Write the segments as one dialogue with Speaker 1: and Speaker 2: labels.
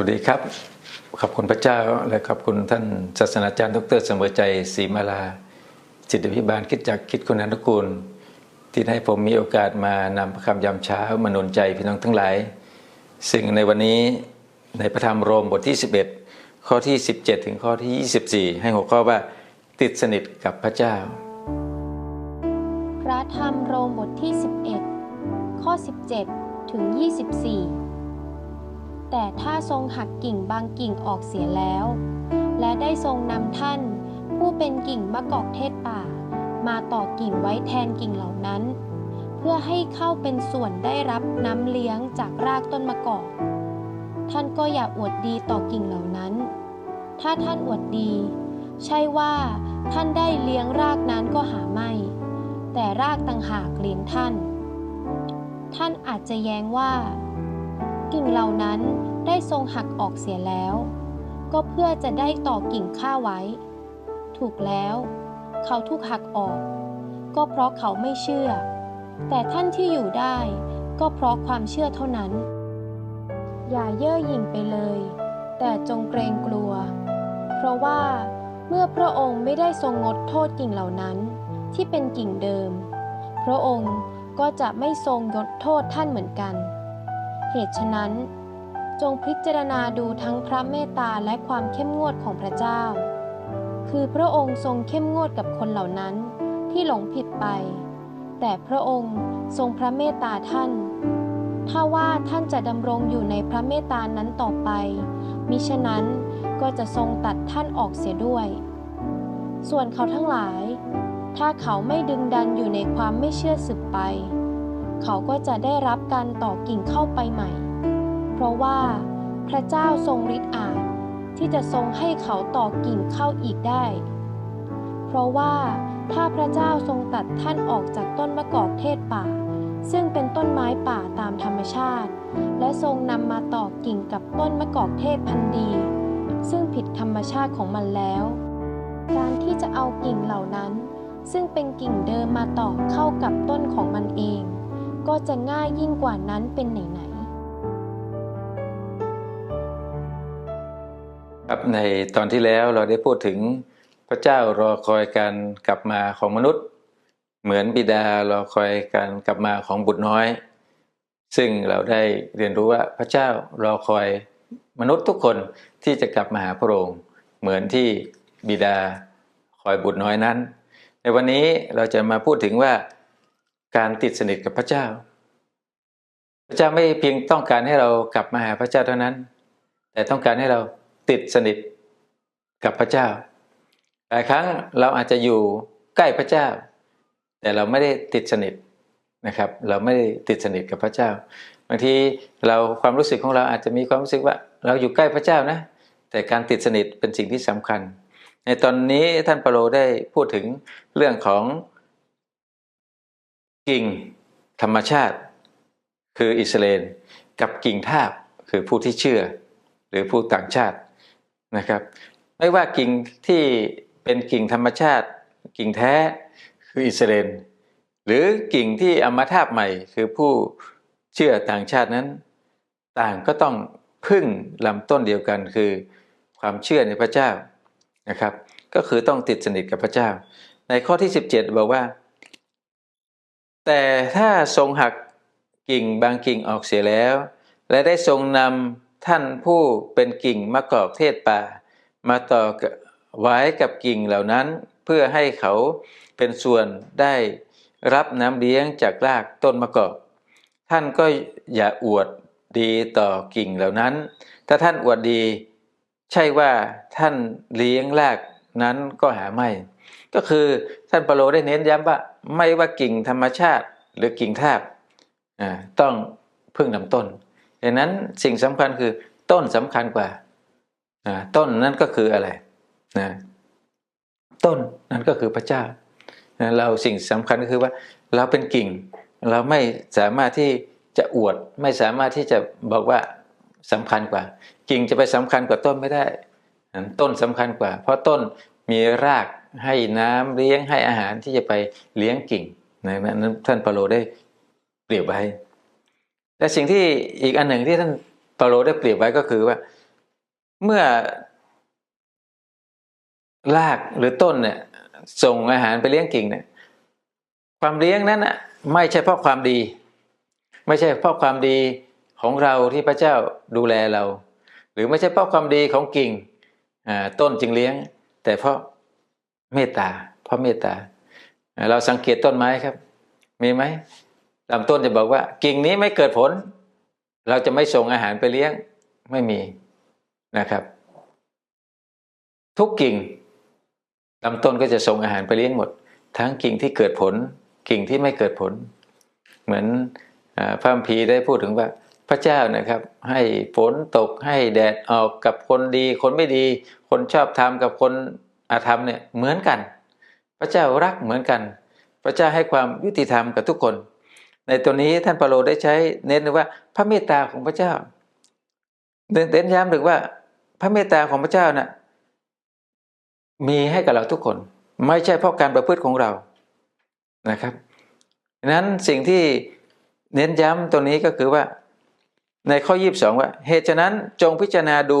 Speaker 1: สวัสดีครับ ขอบคุณพระเจ้าและขอบคุณท่านศาสนาจารย์ดรเสมอใจศรีมาลา จิตวิบาลคิดจากคิดคุณานุกูล ที่ให้ผมมีโอกาสมานำพระคำยามเช้ามาหนุนใจพี่น้องทั้งหลาย ซึ่งในวันนี้ในพระธรรมโรมบทที่ 11 ข้อที่ 17 ถึงข้อที่ 24 ให้หัวข้อว่าติดสนิทกับพระเจ้า
Speaker 2: พระธรรมโรมบทที่ 11 ข้อ 17 ถึง 24 แต่ถ้าทรงหักกิ่งบางกิ่งออกเสียแล้ว และได้ทรงนำท่าน ผู้เป็นกิ่งมะกอกเทศป่า มาต่อกิ่งไว้แทนกิ่งเหล่านั้น เพื่อให้เข้าเป็นส่วนได้รับน้ำเลี้ยงจากรากต้นมะกอก ท่านก็อย่าอวดดีต่อกิ่งเหล่านั้น ถ้าท่านอวดดี ใช่ว่าท่านได้เลี้ยงรากนั้นก็หาไม่ แต่รากต่างหากเลี้ยงท่าน ท่านอาจจะแย้งว่า กิ่งเหล่านั้นได้ทรงหักออกเสียแล้ว ก็เพื่อจะได้ต่อกิ่งข้าไว้ ถูกแล้ว เขาถูกหักออก ก็เพราะเขาไม่เชื่อ แต่ท่านที่อยู่ได้ ก็เพราะความเชื่อเท่านั้น อย่าเย่อหยิ่งไปเลย แต่จงเกรงกลัว เพราะว่าเมื่อพระองค์ไม่ได้ทรงงดโทษกิ่งเหล่านั้น ที่เป็นกิ่งเดิม พระองค์ก็จะไม่ทรงยดโทษท่านเหมือนกัน เหตุฉะนั้น จงพิจารณาดูทั้งพระเมตตาและความเข้มงวดของพระเจ้า คือพระองค์ทรงเข้มงวดกับคนเหล่านั้นที่หลงผิดไป แต่พระองค์ทรงพระเมตตาท่าน ถ้าว่าท่านจะดำรงอยู่ในพระเมตตานั้นต่อไป มิฉะนั้นก็จะทรงตัดท่านออกเสียด้วย ส่วนเขาทั้งหลาย ถ้าเขาไม่ดึงดันอยู่ในความไม่เชื่อสึกไป เขาก็จะได้รับการต่อกิ่งเข้าไปใหม่ เพราะว่าพระเจ้าทรงฤทธิ์อาจที่จะทรงให้เขาต่อกิ่งเข้าอีกได้ เพราะว่าถ้าพระเจ้าทรงตัดท่านออกจากต้นมะกอกเทศป่า ซึ่งเป็นต้นไม้ป่าตามธรรมชาติ และทรงนำมาต่อกิ่งกับต้นมะกอกเทศพันธุ์ดี ซึ่งผิดธรรมชาติของมันแล้ว การที่จะเอากิ่งเหล่านั้น ซึ่งเป็นกิ่งเดิมมาต่อเข้ากับต้นของมันเอง ก็จะง่ายยิ่งกว่านั้นเป็นไหน
Speaker 1: ครับในตอนที่แล้วเราได้พูดถึงพระเจ้ารอคอยการกลับมาของมนุษย์ เหมือนบิดารอคอยการกลับมาของบุตรน้อย ซึ่งเราได้เรียนรู้ว่าพระเจ้ารอคอยมนุษย์ทุกคนที่จะกลับมาหาพระองค์เหมือนที่บิดาคอยบุตรน้อยนั้น ในวันนี้เราจะมาพูดถึงว่า การติดสนิทกับพระเจ้า พระเจ้าไม่เพียงต้องการให้เรากลับมาหาพระเจ้าเท่านั้น แต่ต้องการให้เราติดสนิทกับพระเจ้า หลายครั้งเราอาจจะอยู่ใกล้พระเจ้า แต่เราไม่ได้ติดสนิทนะครับ เราไม่ได้ติดสนิทกับพระเจ้า บางทีเราความรู้สึกของเราอาจจะมีความรู้สึกว่า เราอยู่ใกล้พระเจ้านะ แต่การติดสนิทเป็นสิ่งที่สำคัญ ในตอนนี้ท่านเปาโลได้พูดถึงเรื่องของ กิ่งธรรมชาติ คืออิสราเอลกับกิ่งทาบคือผู้ที่เชื่อ หรือผู้ต่างชาตินะครับ ไม่ว่ากิ่งที่เป็นกิ่งธรรมชาติ กิ่งแท้คืออิสราเอลหรือกิ่งที่เอามาทาบใหม่คือผู้เชื่อต่างชาตินั้น ต่างก็ต้องพึ่งลำต้นเดียวกันคือความเชื่อในพระเจ้านะครับ ก็คือต้องติดสนิทกับพระเจ้า ในข้อที่ 17 บอกว่า แต่ถ้าทรงหักกิ่งบางกิ่งออกเสียแล้ว และได้ทรงนำท่านผู้เป็นกิ่งมะกอกเทศป่า มาต่อไว้กับกิ่งเหล่านั้น เพื่อให้เขาเป็นส่วนได้รับน้ำเลี้ยงจากรากต้นมะกอก ท่านก็อย่าอวดดีต่อกิ่งเหล่านั้น ถ้าท่านอวดดี ใช่ว่าท่านเลี้ยงรากนั้นก็หาไม่ ก็คือท่านเปโลได้เน้นย้ำว่า ไม่ว่ากิ่งธรรมชาติหรือกิ่งทาบต้องพึ่งลำต้นดังนั้นสิ่งสำคัญคือต้นสำคัญกว่าต้นนั้นก็คืออะไรนะต้นนั้นก็คือพระเจ้าเราสิ่งสำคัญก็คือว่าเราเป็นกิ่ง เราไม่สามารถที่จะอวด ไม่สามารถที่จะบอกว่าสำคัญกว่า กิ่งจะไปสำคัญกว่าต้นไม่ได้ ต้นสำคัญกว่า เพราะต้นมีรากให้น้ำเลี้ยงให้อาหารที่จะไปเลี้ยงกิ่งนั้นท่านเปาโลได้เปรียบไว้และสิ่งที่อีกอันหนึ่งที่ท่านเปาโลได้เปรียบไว้ก็คือว่า เมื่อรากหรือต้นเนี่ยส่งอาหารไปเลี้ยงกิ่งเนี่ยความเลี้ยงนั้นน่ะไม่ใช่เพราะความดี ไม่ใช่เพราะความดีของเราที่พระเจ้าดูแลเรา หรือไม่ใช่เพราะความดีของกิ่งต้นจึงเลี้ยง แต่เพราะ เมตตาเพราะเมตตา เราสังเกตต้นไม้ครับ มีไหมลำต้นจะบอกว่า กิ่งนี้ไม่เกิดผล เราจะไม่ส่งอาหารไปเลี้ยงไม่มีนะครับ ทุกกิ่งลำต้นก็จะส่งอาหารไปเลี้ยงหมด ทั้งกิ่งที่เกิดผล กิ่งที่ไม่เกิดผล เหมือนพระมพีได้พูดถึงว่าพระเจ้านะครับ ให้ฝนตกให้แดดออกกับคนดี คนไม่ดี คนชอบทำกับคน อาธรรมเนี่ยเหมือนกัน พระเจ้ารักเหมือนกัน พระเจ้าให้ความยุติธรรมกับทุกคน ในตัวนี้ท่านเปาโลได้ใช้เน้นว่าพระเมตตาของพระเจ้าเน้นย้ำถึงว่าพระเมตตาของพระเจ้านะ่ะมีให้กับเราทุกคน ไม่ใช่เพราะการประพฤติของเรานะครับนั้นสิ่งที่เน้นย้ำตรงนี้ก็คือว่า ในข้อยีบสองว่า เหตุฉะนั้นจงพิจารณาดู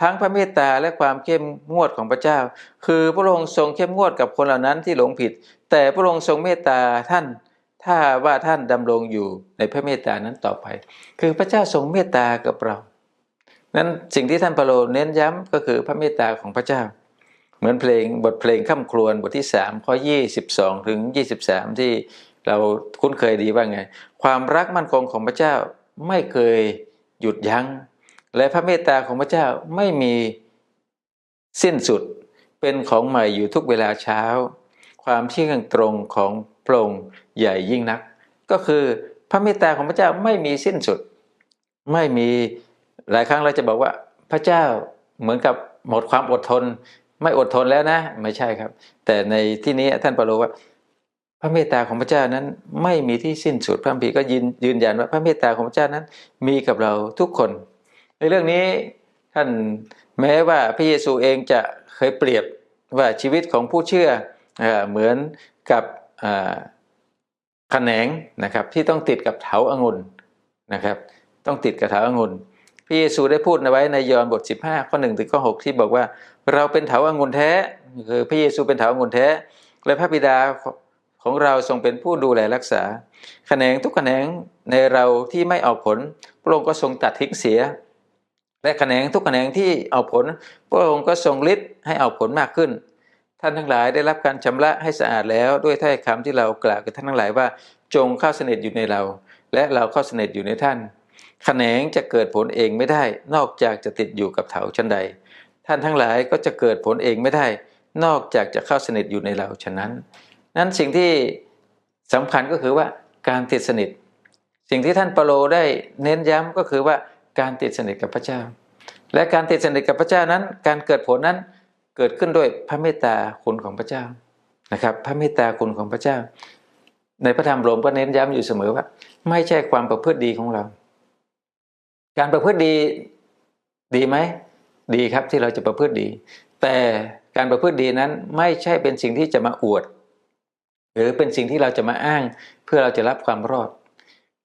Speaker 1: ทั้งพระเมตตาและความเข้มงวดของพระเจ้า คือพระองค์ทรงเข้มงวดกับคนเหล่านั้นที่หลงผิด แต่พระองค์ทรงเมตตาท่าน ถ้าว่าท่านดำรงอยู่ในพระเมตตานั้นต่อไป คือพระเจ้าทรงเมตตากับเรา นั้นสิ่งที่ท่านเปโลเน้นย้ำก็คือพระเมตตาของพระเจ้า เหมือนเพลงบทเพลงข้ามครวนบทที่3ข้อ22 ถึง 23 ที่เราคุ้นเคยดีว่าไง ความรักมั่นคงของพระเจ้าไม่เคยหยุดยัง้ง และพระเมตตาของพระเจ้าไม่มีสิ้นสุดเป็นของใหม่อยู่ทุกเวลาเช้า ความเที่ยงตรงของพระองค์ใหญ่ยิ่งนัก ก็คือพระเมตตาของพระเจ้าไม่มีสิ้นสุด ไม่มีหลายครั้งเราจะบอกว่าพระเจ้าเหมือนกับหมดความอดทน ไม่อดทนแล้วนะ ไม่ใช่ครับ แต่ในที่นี้ท่านเปาโลว่า พระเมตตาของพระเจ้านั้นไม่มีที่สิ้นสุดพระพีก็ยืนยืนยันว่าพระเมตตาของพระเจ้านั้น มีกับเราทุกคน ในเรื่องนี้ท่านแม้ว่าพระเยซูเองจะเคยเปรียบว่าชีวิตของผู้เชื่อเหมือนกับขแขนงนะครับที่ต้องติดกับเถาอางุ่นนะครับต้องติดกับเถาอางุ่นพระเยซูได้พูดไว้ในยอห์นบท 15 ข้อ1ถึงข้อ6ที่บอกว่าเราเป็นเถาอางุ่นแท้คือพระเยซูเป็นเถาอางุ่นแท้ และพระบิดาของเราทรงเป็นผู้ดูแลรักษาแขนงทุกแขนงในเราที่ไม่ออกผลพระองค์ก็ทรงตัดทิ้งเสีย และแขนงทุกแขนงที่เอาผล พระองค์ก็ทรงฤทธิ์ให้เอาผลมากขึ้น ท่านทั้งหลายได้รับการชำระให้สะอาดแล้วด้วยถ้อยคำที่เรากล่าวกับท่านทั้งหลายว่า จงเข้าสนิทอยู่ในเรา และเราเข้าสนิทอยู่ในท่านแขนงจะเกิดผลเองไม่ได้ นอกจากจะติดอยู่กับเถาชั้นใด ท่านทั้งหลายก็จะเกิดผลเองไม่ได้ นอกจากจะเข้าสนิทอยู่ในเราฉะนั้น นั้นสิ่งที่สำคัญก็คือว่าการติดสนิท สิ่งที่ท่านเปโลได้เน้นย้ำก็คือว่าการติดสนิทกับพระเจ้า และการติดสนิทกับพระเจ้านั้น การเกิดผลนั้นเกิดขึ้นด้วยพระเมตตาคุณของพระเจ้านะครับ พระเมตตาคุณของพระเจ้า ในพระธรรมโรมก็เน้นย้ำอยู่เสมอว่า ไม่ใช่ความประพฤติดีของเรา การประพฤติดีดีไหมดีครับที่เราจะประพฤติดี แต่การประพฤติดีนั้นไม่ใช่เป็นสิ่งที่จะมาอวด หรือเป็นสิ่งที่เราจะมาอ้างเพื่อเราจะรับความรอด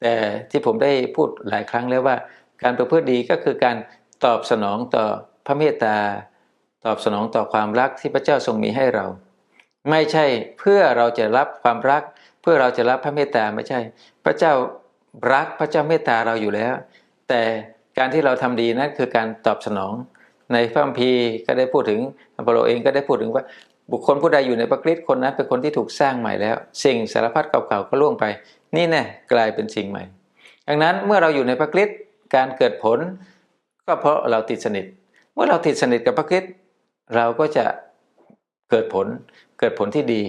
Speaker 1: แต่ที่ผมได้พูดหลายครั้งแล้วว่า การประพฤติดีก็คือการ ตอบสนองต่อพระเมตตา ตอบสนองต่อความรักที่พระเจ้าทรงมีให้เรา ไม่ใช่เพื่อเราจะรับความรัก เพื่อเราจะรับพระเมตตาไม่ใช่ พระเจ้ารักพระเจ้าเมตตาเราอยู่แล้ว แต่การที่เราทำดีนั้นคือการตอบสนอง ในพระคัมภีร์ก็ได้พูดถึงอัปโลเองก็ได้พูดถึงว่าบุคคลผู้ใดอยู่ในประกฤติคนนั้นเป็นคนที่ถูกสร้างใหม่แล้ว สิ่งสารพัดเก่าๆก็ล่วงไป นี่แน่กลายเป็นสิ่งใหม่ ดังนั้นเมื่อเราอยู่ในพระคริสต์การเกิดผล ก็เพราะเราติดสนิท เมื่อเราติดสนิทกับพระคิดเราก็จะเกิดผลเกิดผลที่ดี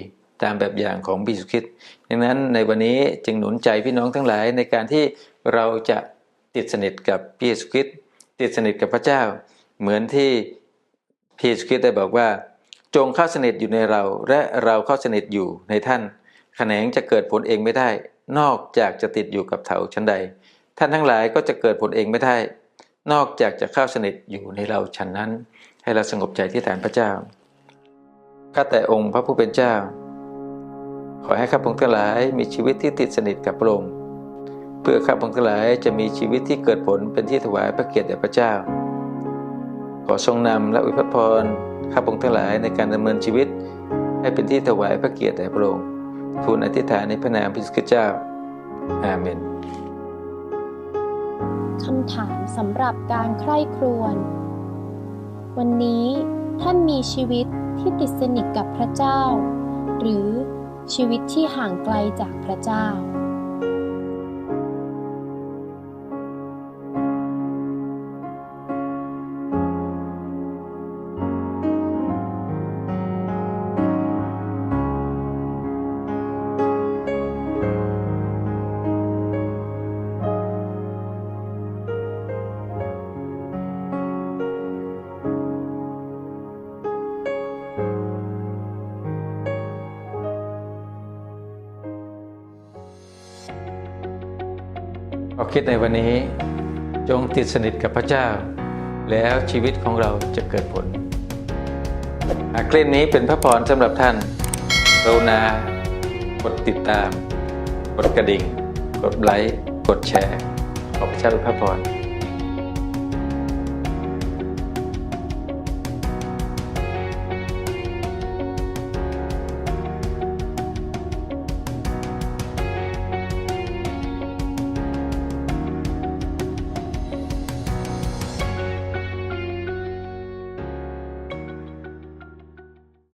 Speaker 1: ตามแบบอย่างของบิสุคิดดังนั้นในวันนี้จึงหนุนใจพี่น้องทั้งหลายในการที่เราจะติดสนิทกับพี่สุคิดติดสนิทกับพระเจ้า เหมือนที่พี่สุคิดได้บอกว่า จงเข้าสนิทอยู่ในเราและเราเข้าสนิทอยู่ในท่านแขนงจะเกิดผลเองไม่ได้ นอกจากจะติดอยู่กับเถาชั้นใด ท่านทั้งหลายก็จะเกิดผลเองไม่ได้ นอกจากจะเข้าสนิทอยู่ในเราฉันนั้น ให้เราสงบใจที่ฐานพระเจ้าข้าแต่องค์พระผู้เป็นเจ้า ขอให้ข้าพงศ์ทั้งหลายมีชีวิตที่ติดสนิทกับพระองค์เพื่อข้าพงศ์ทั้งหลายจะมีชีวิตที่เกิดผลเป็นที่ถวายพระเกียรติแด่พระเจ้า ขอทรงนำและอวยพระพรข้าพงศ์ทั้งหลายในการดำเนินชีวิต ให้เป็นที่ถวายพระเกียรติแด่พระองค์ทูลอธิษฐานในพระนามพระคริสต์เจ้าอาเมน
Speaker 2: คำถามสำหรับการใคร่ครวญ วันนี้ท่านมีชีวิตที่ติดสนิทกับพระเจ้า หรือชีวิตที่ห่างไกลจากพระเจ้า
Speaker 1: ขอคิดในวันนี้จงติดสนิทกับพระเจ้า แล้วชีวิตของเราจะเกิดผลหากคลิปนี้เป็นพระพรสำหรับท่านกรุณากดติดตาม กดกระดิ่ง กดไลค์ กดแชร์ ขอพระเจ้าพระพร